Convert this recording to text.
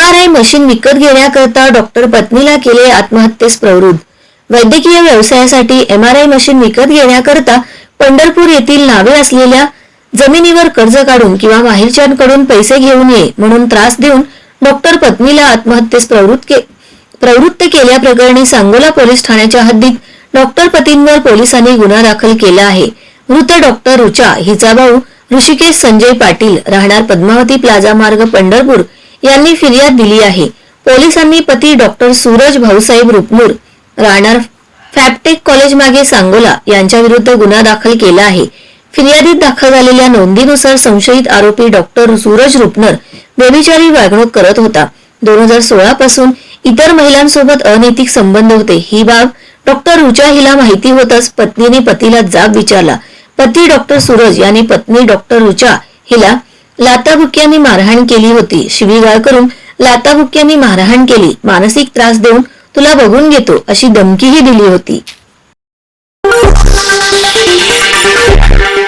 I machine विकत घेण्याकरता doctor पत्नीला केले आत्महत्येस प्रवृत्त. वैद्यकीय व्यवसायासाठी एम आर आय मशीन विकत घेण्याकरता पंढरपूर येथील नावे असलेल्या जमिनीवर कर्ज काढून किंवा माहेरच्यांकडून पैसे घेऊन ये म्हणून त्रास देऊन डॉक्टर पत्नीला आत्महत्येस प्रवृत्त के प्रवृत्त केल्याप्रकरणी सांगोला पोलीस ठाण्याच्या हद्दीत डॉक्टर पतींवर पोलिसांनी गुन्हा दाखल केला आहे. मृत डॉक्टर रुचा हिचा भाऊ ऋषिकेश संजय पाटील राहणार पद्मावती प्लाझा मार्ग पंढरपूर यांनी फिर्याद दिली आहे. पोलिसांनी पती डॉक्टर सूरज भाऊसाहेब रुपनूर राहणार फॅपटेक कॉलेज मागे सांगोला यांच्या विरुद्ध गुन्हा दाखल केला आहे. फिर्यादीत दाखल झालेल्या नोंदीनुसार संशयित आरोपी डॉक्टर सूरज रुपनर व्यभिचारी वागणूक करत होता. दोन हजार सोळा पासून इतर महिलांसोबत अनैतिक संबंध होते. ही बाब डॉक्टर रुचा हिला माहिती होताच पत्नीने पतीला जाब विचारला. पती डॉक्टर सूरज यांनी पत्नी डॉक्टर रुचा हिला लाताबुक्यांनी मारहाण केली होती. शिवीगाळ करून लाताबुक्यांनी मारहाण केली. मानसिक त्रास देऊन तुला बघून घेतो अशी धमकीही दिली होती.